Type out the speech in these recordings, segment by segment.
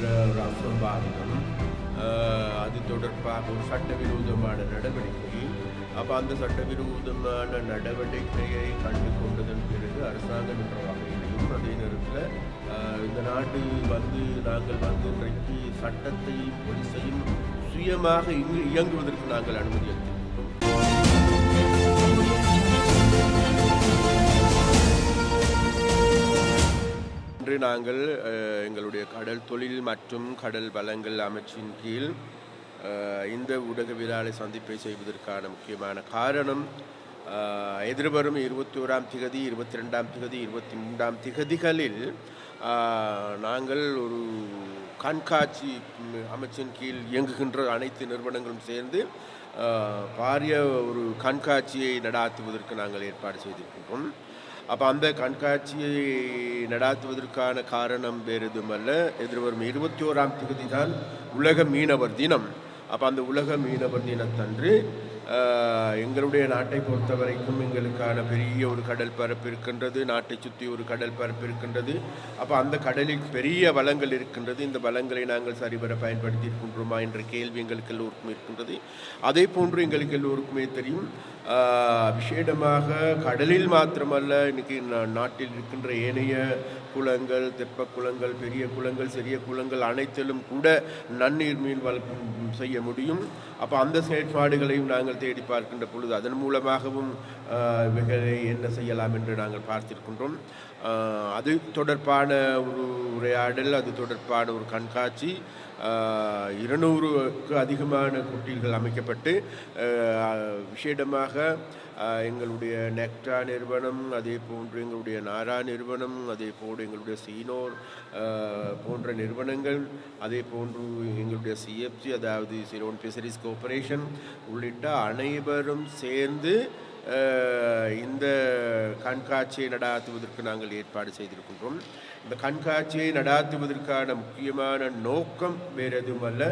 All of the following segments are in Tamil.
என்ற ஒரு அசம்பாவிதம் அது தொடர்பாக ஒரு சட்டவிரோதமான நடவடிக்கை அப்போ அந்த சட்டவிரோதமான நடவடிக்கையை கண்டு கொண்டதன் பிறகு அரசாங்கம் என்ற வகையிலையும் அதே நேரத்தில் இந்த நாட்டு வந்து நாங்கள் வந்து இன்றைக்கு சட்டத்தையும் பொலிசையும் சுயமாக இங்கு இயங்குவதற்கு நாங்கள் அனுமதி அளித்தோம். இன்று நாங்கள் எங்களுடைய கடல் தொழில் மற்றும் கடல் வளங்கள் அமைச்சின் கீழ் இந்த ஊடகவியலாளர் சந்திப்பை செய்வதற்கான முக்கியமான காரணம் எதிர்வரும் இருபத்தி ஓராம் திகதி இருபத்தி ரெண்டாம் திகதி இருபத்தி மூன்றாம் திகதிகளில் நாங்கள் ஒரு கண்காட்சி அமைச்சின் கீழ் இயங்குகின்ற அனைத்து நிறுவனங்களும் சேர்ந்து பாரிய ஒரு கண்காட்சியை நடாத்துவதற்கு நாங்கள் ஏற்பாடு செய்திருக்கின்றோம். அப்போ அந்த கண்காட்சியை நடாத்துவதற்கான காரணம் வேறு எதுவுமல்ல. எதிர்வரும் இருபத்தி ஓராம் தேதி தான் உலக மீனவர் தினம். அப்போ அந்த உலக மீனவர் தினத்தன்று எங்களுடைய நாட்டை பொறுத்த வரைக்கும் எங்களுக்கான பெரிய ஒரு கடல் பரப்பு இருக்கின்றது நாட்டை சுற்றி ஒரு கடல் பரப்பு இருக்கின்றது. அப்போ அந்த கடலில் பெரிய வளங்கள் இருக்கின்றது. இந்த வளங்களை நாங்கள் சரிவர பயன்படுத்தி இருக்கின்றோமா என்ற கேள்வி எங்களுக்கு எல்லோருக்கும் இருக்கின்றது. அதே போன்று எங்களுக்கு எல்லோருக்குமே தெரியும் ஆஹ், விசேடமாக கடலில் மாத்திரமல்ல இன்றைக்கி நாட்டில் இருக்கின்ற ஏனைய குளங்கள் தெப்ப குளங்கள் பெரிய குளங்கள் சிறிய குளங்கள் அனைத்திலும் கூட நன்னீர் மீன் வளர்ப்பு செய்ய முடியும். அப்போ அந்த செயற்பாடுகளையும் நாங்கள் தேடி பார்க்கின்ற பொழுது அதன் மூலமாகவும் இவைகளை என்ன செய்யலாம் என்று நாங்கள் பார்த்திருக்கின்றோம். அது தொடர்பான ஒரு உரையாடல் அது தொடர்பான ஒரு கண்காட்சி. இருநூறுக்கு அதிகமான குட்டிகள் அமைக்கப்பட்டு விஷேடமாக எங்களுடைய நெக்டா நிறுவனம் அதே போன்று எங்களுடைய நாரா நிறுவனம் அதே போன்று எங்களுடைய சீனோர் போன்ற நிறுவனங்கள் அதே போன்று எங்களுடைய சிஎஃப்சி அதாவது சிரோன் ஃபிஷரிஸ் கோஆபரேஷன் உள்ளிட்ட அனைவரும் சேர்ந்து இந்த கண்காட்சியை நடாத்துவதற்கு நாங்கள் ஏற்பாடு செய்திருக்கின்றோம். இந்த கண்காட்சியை நடாத்துவதற்கான முக்கியமான நோக்கம் வேறு எதுவும் அல்ல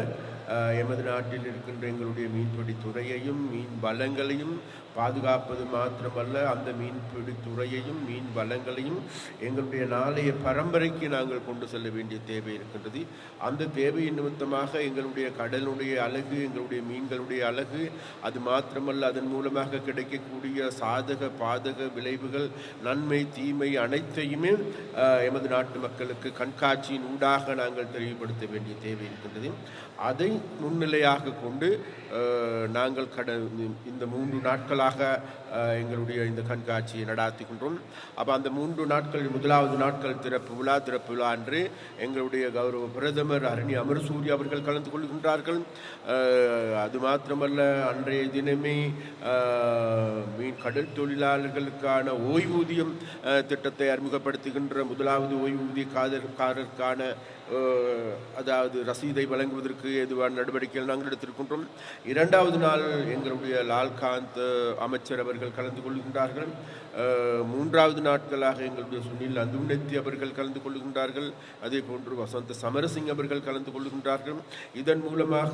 எமது நாட்டில் இருக்கின்ற எங்களுடைய மீன்பிடி துறையையும் மீன் வளங்களையும் பாதுகாப்பது மாத்திரமல்ல அந்த மீன்பிடி துறையையும் மீன் வளங்களையும் எங்களுடைய நாளைய பரம்பரைக்கு நாங்கள் கொண்டு செல்ல வேண்டிய தேவை இருக்கின்றது. அந்த தேவை நிமித்தமாக எங்களுடைய கடலுடைய அழகு எங்களுடைய மீன்களுடைய அழகு அது மாத்திரமல்ல அதன் மூலமாக கிடைக்கக்கூடிய சாதக பாதக விளைவுகள் நன்மை தீமை அனைத்தையுமே எமது நாட்டு மக்களுக்கு கண்காட்சியின் ஊடாக நாங்கள் தெளிவுபடுத்த வேண்டிய தேவை இருக்கின்றது. அதை முன்னிலையாக கொண்டு நாங்கள் கட இந்த மூன்று நாட்கள் நாட்களாக எங்களுடைய இந்த கண்காட்சியை நடாத்துகின்றோம் அப்போ அந்த மூன்று நாட்கள் முதலாவது நாட்கள் திறப்பு விழா திறப்பு விழா அன்று எங்களுடைய கௌரவ பிரதமர் அரணி அமர்சூரி அவர்கள் கலந்து கொள்கின்றார்கள். அது மாத்திரமல்ல அன்றைய தினமே மீன் கடல் தொழிலாளர்களுக்கான ஓய்வூதியம் திட்டத்தை அறிமுகப்படுத்துகின்ற முதலாவது ஓய்வூதியக்காரருக்கான அதாவது ரசீதை வழங்குவதற்கு ஏதுவான நடவடிக்கைகள் நாங்கள் எடுத்திருக்கின்றோம். இரண்டாவது நாள் எங்களுடைய லால்காந்த் அமைச்சர் அவர்கள் கலந்து கொள்கின்றார்கள். மூன்றாவது நாட்களாக எங்களுடைய சுனில் அந்துநெத்தி அவர்கள் கலந்து கொள்கின்றார்கள் அதே போன்று வசந்த சமரசிங் அவர்கள் கலந்து கொள்கின்றார்கள் இதன் மூலமாக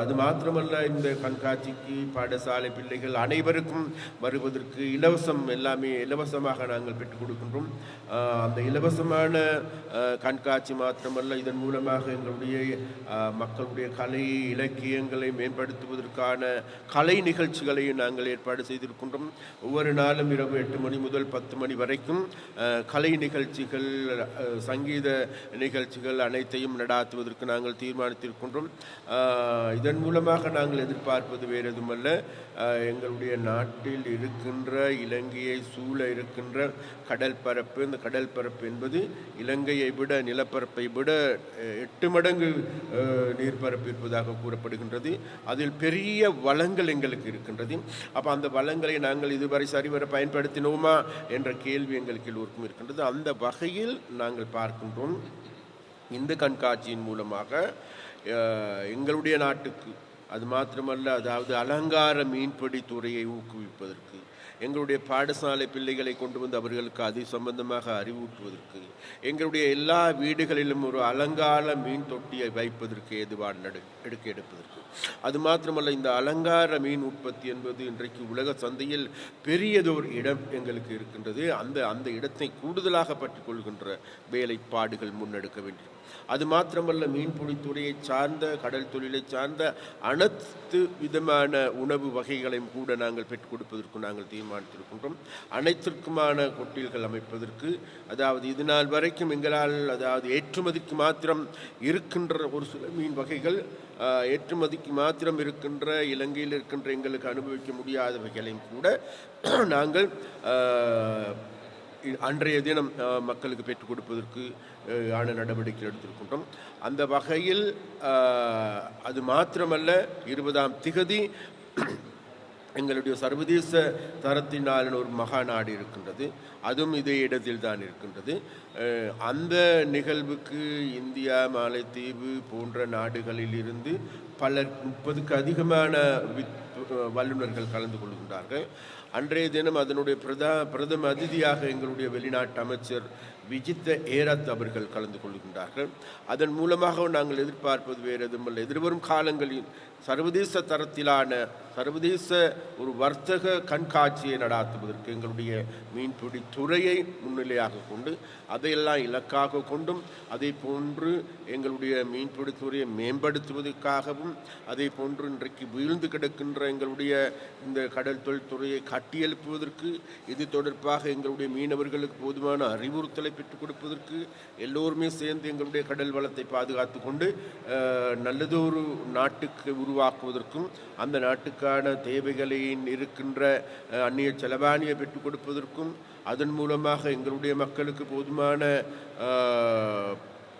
அது மாத்திரமல்ல இந்த கண்காட்சிக்கு பாடசாலை பிள்ளைகள் அனைவருக்கும் வருவதற்கு இலவசம் எல்லாமே இலவசமாக நாங்கள் பெற்றுக் கொடுக்கின்றோம். அந்த இலவசமான கண்காட்சி மாத்திரமல்ல இதன் மூலமாக எங்களுடைய மக்களுடைய கலை இலக்கியங்களை மேம்படுத்துவதற்கான கலை நிகழ்ச்சிகளையும் நாங்கள் ஏற்பாடு செய்திருக்கின்றோம். ஒவ்வொரு நாளும் இரவு எட்டு மணி முதல் பத்து மணி வரைக்கும் கலை நிகழ்ச்சிகள் சங்கீத நிகழ்ச்சிகள் அனைத்தையும் நடாத்துவதற்கு நாங்கள் தீர்மானித்திருக்கின்றோம். இதன் மூலமாக நாங்கள் எதிர்பார்ப்பது வேறு எதுவுமல்ல எங்களுடைய நாட்டில் இருக்கின்ற இலங்கையை சூழ இருக்கின்ற கடல் பரப்பு இந்த கடல் பரப்பு என்பது இலங்கையை விட நிலப்பரப்பை விட எட்டு மடங்கு நீர்பரப்பு இருப்பதாக கூறப்படுகின்றது. அதில் பெரிய வளங்கள் எங்களுக்கு இருக்கின்றது. அப்போ அந்த வளங்களை நாங்கள் இதுவரை சரிவர பயன்படுத்தினோமா என்ற கேள்வி எங்களுக்கு எல்லோருக்கும் இருக்கின்றது. அந்த வகையில் நாங்கள் பார்க்கின்றோம். இந்த கண்காட்சியின் மூலமாக எங்களுடைய நாட்டுக்கு அது மாத்திரமல்ல அதாவது அலங்கார மீன்பிடி துறையை ஊக்குவிப்பதற்கு எங்களுடைய பாடசாலை பிள்ளைகளை கொண்டு வந்து அவர்களுக்கு அது சம்பந்தமாக அறிவூட்டுவதற்கு எங்களுடைய எல்லா வீடுகளிலும் ஒரு அலங்கார மீன் தொட்டியை வைப்பதற்கு ஏதுவாக நடு எடுக்க எடுப்பதற்கு. அது மாத்திரமல்ல இந்த அலங்கார மீன் உற்பத்தி என்பது இன்றைக்கு உலக சந்தையில் பெரியதொரு இடம் எங்களுக்கு இருக்கின்றது. அந்த அந்த இடத்தை கூடுதலாக பற்றி கொள்கின்ற வேலைப்பாடுகள் முன்னெடுக்க வேண்டியிருக்கிறது. அது மாத்திரமல்ல மீன்பிடித்துறையை சார்ந்த கடல் தொழிலை சார்ந்த அனைத்து விதமான உணவு வகைகளையும் கூட நாங்கள் பெற்றுக் கொடுப்பதற்கு நாங்கள் தீர்மானித்திருக்கின்றோம். அனைத்திற்குமான கொட்டில்கள் அமைப்பதற்கு அதாவது இது நாள் வரைக்கும் எங்களால் அதாவது ஏற்றுமதிக்கு மாத்திரம் இருக்கின்ற ஒரு சில மீன் வகைகள் ஏற்றுமதிக்கு மாத்திரம் இருக்கின்ற இலங்கையில் இருக்கின்ற எங்களுக்கு அனுபவிக்க முடியாதவைகளையும் கூட நாங்கள் அன்றைய தினம் மக்களுக்கு பெற்றுக் கொடுப்பதற்கு ஆன நடவடிக்கை எடுத்திருக்கின்றோம். அந்த வகையில் அது மாத்திரமல்ல இருபதாம் திகதி எங்களுடைய சர்வதேச தரத்தினாலான ஒரு மகாநாடு இருக்கின்றது. அதுவும் இதே இடத்தில் தான் இருக்கின்றது. அந்த நிகழ்வுக்கு இந்தியா மாலைத்தீவு போன்ற நாடுகளில் இருந்து பல முப்பதுக்கு அதிகமான வித் வல்லுநர்கள் கலந்து கொள்கின்றார்கள். அன்றைய தினம் அதனுடைய பிரதா பிரதம அதிதியாக எங்களுடைய வெளிநாட்டு அமைச்சர் விஜித்த ஏரத் அவர்கள் கலந்து கொள்கின்றார்கள். அதன் மூலமாக நாங்கள் எதிர்பார்ப்பது வேறு எதுவுமல்ல எதிர்வரும் காலங்களில் சர்வதேச தரத்திலான சர்வதேச ஒரு வர்த்தக கண்காட்சியை நடாத்துவதற்கு எங்களுடைய மீன்பிடி துறையை முன்னிலையாக கொண்டு அதையெல்லாம் இலக்காக கொண்டும் அதே போன்று எங்களுடைய மீன்பிடி துறையை மேம்படுத்துவதற்காகவும் அதே போன்று இன்றைக்கு வீழ்ந்து கிடக்கின்ற எங்களுடைய இந்த கடல் தொழில்துறையை கட்டியெழுப்புவதற்கு இது தொடர்பாக எங்களுடைய மீனவர்களுக்கு போதுமான அறிவுறுத்தலை பெற்றுக் கொடுப்பதற்கு எல்லோருமே சேர்ந்து எங்களுடைய கடல் வளத்தை பாதுகாத்து கொண்டு நல்லதொரு நாட்டுக்கு உருவாக்குவதற்கும் அந்த நாட்டுக்கு அதற்கான தேவைகளை இருக்கின்ற அந்நிய செலவாணியை பெற்றுக் கொடுப்பதற்கும் அதன் மூலமாக எங்களுடைய மக்களுக்கு போதுமான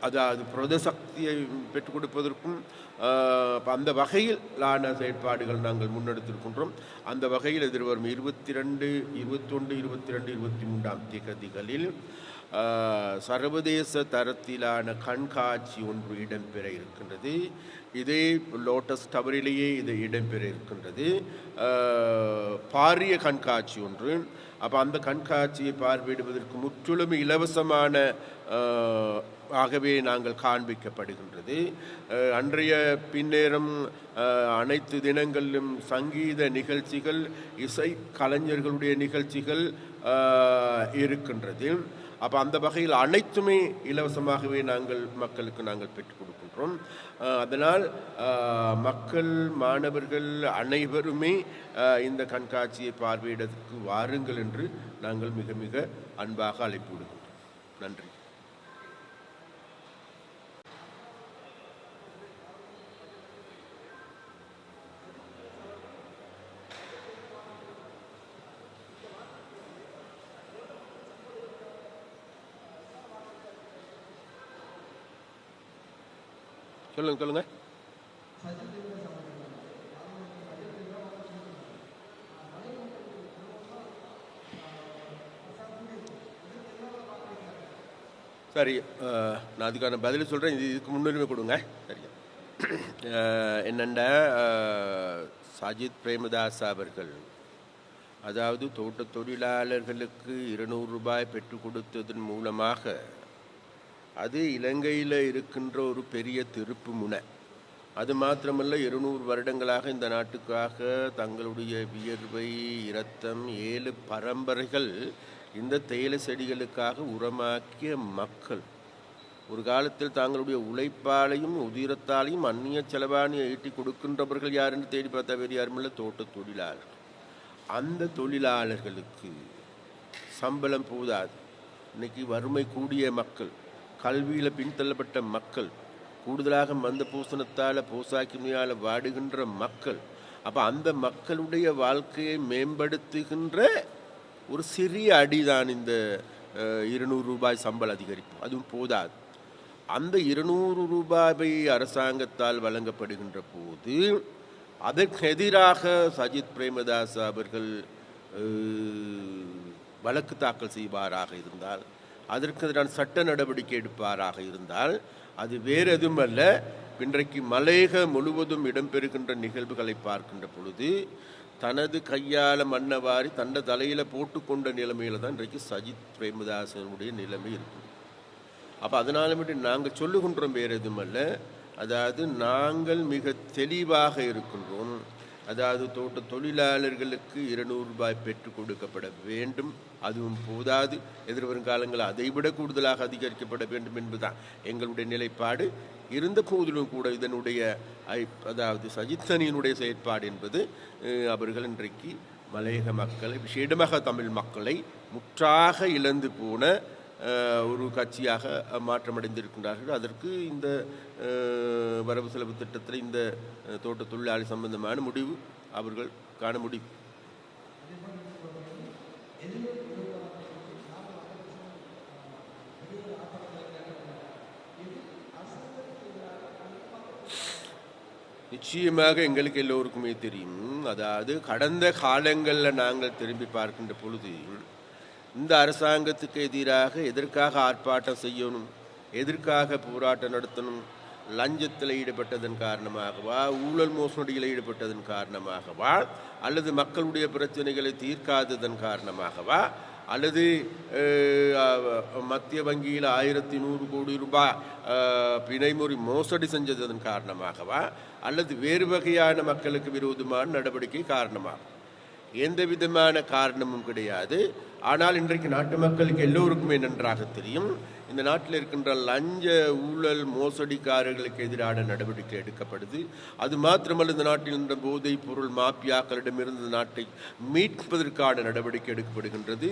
அதாவது புரத சக்தியை பெற்றுக் கொடுப்பதற்கும் அந்த வகையிலான செயற்பாடுகள் நாங்கள் முன்னெடுத்திருக்கின்றோம். அந்த வகையில் எதிர்வரும் இருபத்தி ரெண்டு இருபத்தொன்று இருபத்தி ரெண்டு இருபத்தி மூன்றாம் திகதிகளில் சர்வதேச தரத்திலான கண்காட்சி ஒன்று இடம்பெற இருக்கின்றது. இதே லோட்டஸ் டவரிலேயே இது இடம்பெற இருக்கின்றது. பாரிய கண்காட்சி ஒன்று. அப்போ அந்த கண்காட்சியை பார்வையிடுவதற்கு முற்றிலும் இலவசமான ஆகவே நாங்கள் காண்பிக்கப்படுகின்றது. அன்றைய பின்னேரம் அனைத்து தினங்களிலும் சங்கீத நிகழ்ச்சிகள் இசை கலைஞர்களுடைய நிகழ்ச்சிகள் இருக்கின்றது. அப்போ அந்த வகையில் அனைத்துமே இலவசமாகவே நாங்கள் மக்களுக்கு நாங்கள் பெற்றுக் கொடுக்கின்றோம். அதனால் மக்கள் மாணவர்கள் அனைவருமே இந்த கண்காட்சியை பார்வையிடத்துக்கு வாருங்கள் என்று நாங்கள் மிக மிக அன்பாக அழைப்பு விடுகின்றோம். நன்றி. சொல்லுங்க சொல்லுங்க. சரி நான் அதுக்கான பதில் சொல்கிறேன் இது இதுக்கு முன்னுரிமை கொடுங்க. சரியா அஹ், சஜித் பிரேமதாஸ் அவர்கள் அதாவது தோட்ட தொழிலாளர்களுக்கு இருநூறு ரூபாய் பெற்றுக் கொடுத்ததன் மூலமாக அது இலங்கையில் இருக்கின்ற ஒரு பெரிய திருப்பு முனை. அது மாத்திரமல்ல இருநூறு வருடங்களாக இந்த நாட்டுக்காக தங்களுடைய வியர்வை இரத்தம் ஏழு பரம்பரைகள் இந்த தேயிலை செடிகளுக்காக உரமாக்கிய மக்கள். ஒரு காலத்தில் தங்களுடைய உழைப்பாலையும் உதிரத்தாலையும் அந்நிய செலவாணி ஈட்டி கொடுக்கின்றவர்கள் யார் என்று தேடி பார்த்தா வேறு யாருமில்ல தோட்ட தொழிலாளர்கள். அந்த தொழிலாளர்களுக்கு சம்பளம் போதாது. இன்னைக்கு வறுமை கூடிய மக்கள் கல்வியில் பின்தள்ளப்பட்ட மக்கள் கூடுதலாக மந்த பூசணத்தால் பூசாக்கிமையால் வாடுகின்ற மக்கள் அப்போ அந்த மக்களுடைய வாழ்க்கையை மேம்படுத்துகின்ற ஒரு சிறிய அடிதான் இந்த இருநூறு ரூபாய் சம்பள அதிகரிப்பு. அதுவும் போதாது. அந்த இருநூறு ரூபாய் அரசாங்கத்தால் வழங்கப்படுகின்ற போது அதற்கு எதிராக சஜித் பிரேமதாஸ் அவர்கள் வழக்கு தாக்கல் செய்வாராக இருந்தால் அதற்கு எதிரான சட்ட நடவடிக்கை எடுப்பாராக இருந்தால் அது வேறு எதுவும் அல்ல இன்றைக்கு மலையக முழுவதும் இடம்பெறுகின்ற நிகழ்வுகளை பார்க்கின்ற பொழுது தனது கையால் மண்ணை வாரி தன்னை தலையில் போட்டுக்கொண்ட நிலைமையில் தான் இன்றைக்கு சஜித் பிரேமதாசனுடைய நிலைமை இருக்குது. அப்போ அதனால மட்டும் நாங்கள் சொல்லுகின்றோம் வேறு எதுவும் அல்ல அதாவது நாங்கள் மிக தெளிவாக இருக்கின்றோம். அதாவது தோட்ட தொழிலாளர்களுக்கு இருநூறு ரூபாய் பெற்றுக் கொடுக்கப்பட வேண்டும். அதுவும் போதாது. எதிர்வரும் காலங்களில் அதைவிட கூடுதலாக அதிகரிக்கப்பட வேண்டும் என்பதுதான் எங்களுடைய நிலைப்பாடு. இருந்த போதிலும் கூட இதனுடைய ஐ- அதாவது சஜித்தனியினுடைய செயற்பாடு என்பது அவர்கள் இன்றைக்கு மலையக மக்களை விசேடமாக தமிழ் மக்களை முற்றாக இழந்து போன ஒரு கட்சியாக மாற்றமடைந்திருக்கின்றார்கள். அதற்கு இந்த வரவு செலவு திட்டத்தில் இந்த தோட்ட தொழிலாளி சம்பந்தமான முடிவு அவர்கள் காண முடியும். நிச்சயமாக எங்களுக்கு எல்லோருக்குமே தெரியும். அதாவது கடந்த காலங்களில் நாங்கள் திரும்பி பார்க்கின்ற பொழுது இந்த அரசாங்கத்துக்கு எதிராக எதற்காக ஆர்ப்பாட்டம் செய்யணும் எதற்காக போராட்டம் நடத்தணும் லஞ்சத்தில் ஈடுபட்டதன் காரணமாகவா ஊழல் மோசடியில் ஈடுபட்டதன் காரணமாகவா அல்லது மக்களுடைய பிரச்சனைகளை தீர்க்காததன் காரணமாகவா அல்லது மத்திய வங்கியில் ஆயிரத்தி நூறு கோடி ரூபாய் பிணைமுறை மோசடி செஞ்சதன் காரணமாகவா அல்லது வேறு வகையான மக்களுக்கு விரோதமான நடவடிக்கை காரணமாகும் எந்த விதமான காரணமும் கிடையாது. ஆனால் இன்றைக்கு நாட்டு மக்களுக்கு எல்லோருக்குமே நன்றாக தெரியும். இந்த நாட்டில் இருக்கின்ற லஞ்ச ஊழல் மோசடிக்காரர்களுக்கு எதிரான நடவடிக்கை எடுக்கப்படுது. அது மாத்திரமல்ல இந்த நாட்டில் இருந்த போதைப் பொருள் மாப்பியாக்களிடமிருந்து இந்த நாட்டை மீட்பதற்கான நடவடிக்கை எடுக்கப்படுகின்றது.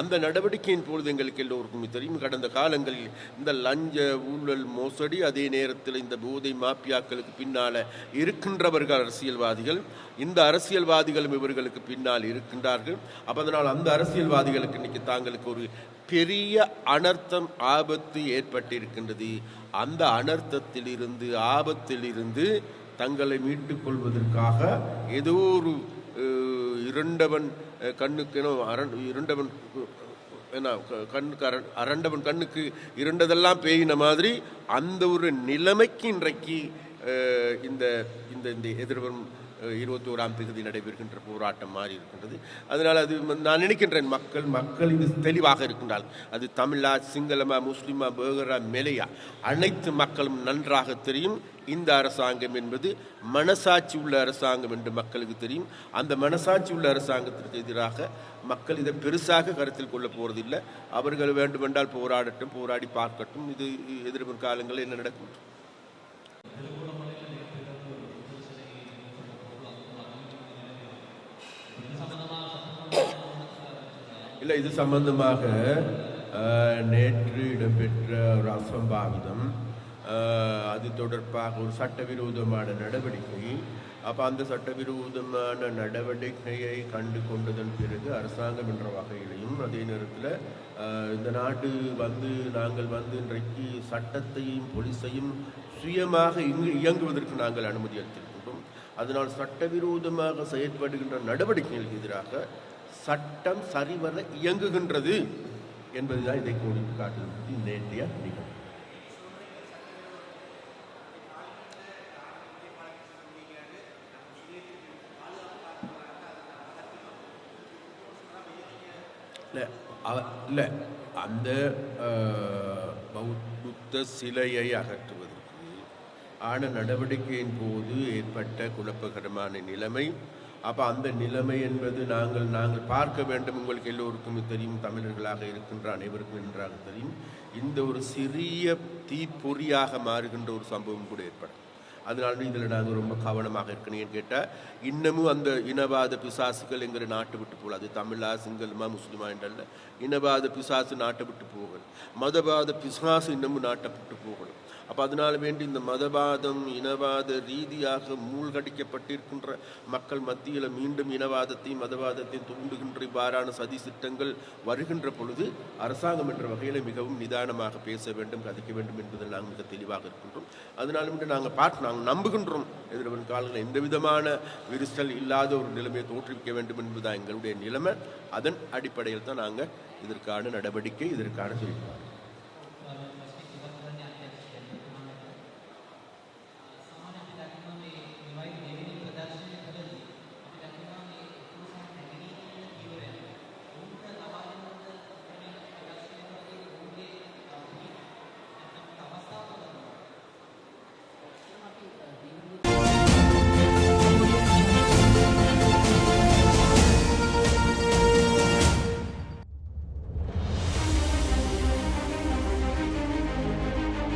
அந்த நடவடிக்கையின் பொழுது எங்களுக்கு எல்லோருக்குமே தெரியும். கடந்த காலங்களில் இந்த லஞ்ச ஊழல் மோசடி அதே நேரத்தில் இந்த போதை மாப்பியாக்களுக்கு பின்னால் இருக்கின்றவர்கள் அரசியல்வாதிகள். இந்த அரசியல்வாதிகளும் இவர்களுக்கு பின்னால் இருக்கின்றார்கள். அப்போ அதனால் அந்த அரசியல்வாதிகளுக்கு இன்னைக்கு தாங்களுக்கு ஒரு பெரிய அனர்த்தம் ஆபத்து ஏற்பட்டிருக்கின்றது. அந்த அனர்த்தத்தில் இருந்து தங்களை மீட்டு கொள்வதற்காக ஏதோ ஒரு இரண்டவன் கண்ணுக்கெனோ அரண் இரண்டவன் என்ன க- கண்ணுக்கு அரண் அரண்டவன் கண்ணுக்கு இருண்டதெல்லாம் பேயின மாதிரி அந்த ஒரு நிலைமைக்கு இன்றைக்கு இந்த இந்த இந்த எதிர்வரும் இருபத்தோராம் தேதி நடைபெறுகின்ற போராட்டம் மாறி இருக்கின்றது. அதனால் அது நான் நினைக்கின்றேன் மக்கள் மக்கள் இது தெளிவாக இருக்கின்றால் அது தமிழா சிங்களமா முஸ்லீமா பேகரா மெலையா அனைத்து மக்களும் நன்றாக தெரியும். இந்த அரசாங்கம் என்பது மனசாட்சி உள்ள அரசாங்கம் என்று மக்களுக்கு தெரியும். அந்த மனசாட்சி உள்ள அரசாங்கத்திற்கு எதிராக மக்கள் இதை பெருசாக கருத்தில் கொள்ள போவதில்லை அவர்கள் வேண்டுமென்றால் போராடட்டும் போராடி பார்க்கட்டும். இது எதிர்வரும் காலங்களில் என்ன நடக்கும்? இல்லை இது சம்பந்தமாக நேற்று இடம்பெற்ற ஒரு அசம்பாவிதம். அது தொடர்பாக ஒரு சட்டவிரோதமான நடவடிக்கை. அப்போ அந்த சட்டவிரோதமான நடவடிக்கையை கண்டு கொண்டதன் பிறகு அரசாங்கம் என்ற வகையிலையும் அதே நேரத்தில் இந்த நாட்டு வந்து நாங்கள் வந்து இன்றைக்கு சட்டத்தையும் போலீஸையும் சுயமாக இங்கு இயங்குவதற்கு நாங்கள் அனுமதி அளித்திருக்கின்றோம். அதனால் சட்டவிரோதமாக செயற்படுகின்ற நடவடிக்கைகளுக்கு எதிராக சட்டம் சரிவர இயங்குகின்றது என்பதுதான் இதை கோடிட்டு காட்டுகிறது நேற்றைய நிகழ்வு. இல்லை இல்லை அந்த பௌத்த புத்த சிலையை அகற்றுவதற்கு ஆன நடவடிக்கையின் போது ஏற்பட்ட குழப்பகரமான நிலைமை அப்போ அந்த நிலைமை என்பது நாங்கள் நாங்கள் பார்க்க வேண்டும். உங்களுக்கு எல்லோருக்கும் தெரியும். தமிழர்களாக இருக்கின்ற அனைவருக்கும் என்றாக தெரியும். இந்த ஒரு சிறிய தீப்பொறியாக மாறுகின்ற ஒரு சம்பவம் கூட ஏற்படும். அதனால இதில் நாங்கள் ரொம்ப கவனமாக இருக்கணும்னு கேட்டால் இன்னமும் அந்த இனவாத பிசாசுகள் எங்கள் நாட்டை விட்டு போகல. அது தமிழா சிங்களமா முஸ்லிமா என்றல்ல. இனவாத பிசாசு நாட்டை விட்டு போகணும் மதவாத பிசாசு இன்னமும் நாட்டை விட்டு போகணும் அப்போ அதனால் வேண்டி இந்த மதவாதம் இனவாத ரீதியாக மூழ்கடிக்கப்பட்டிருக்கின்ற மக்கள் மத்தியில் மீண்டும் இனவாதத்தையும் மதவாதத்தையும் தூண்டுகின்ற இவ்வாறான சதி திட்டங்கள் வருகின்ற பொழுது அரசாங்கம் என்ற வகையில் மிகவும் நிதானமாக பேச வேண்டும் கதைக்க வேண்டும் என்பதில் நாங்கள் மிக தெளிவாக இருக்கின்றோம். அதனால மட்டும் நாங்கள் பார்த்து நாங்கள் நம்புகின்றோம். எதிர்வரும் காலங்களில் எந்த விதமான விரிசல் இல்லாத ஒரு நிலைமையை தோற்றுவிக்க வேண்டும் என்பதுதான் எங்களுடைய நிலைமை. அதன் அடிப்படையில் தான் நாங்கள் இதற்கான நடவடிக்கை இதற்கான செயல்பாடு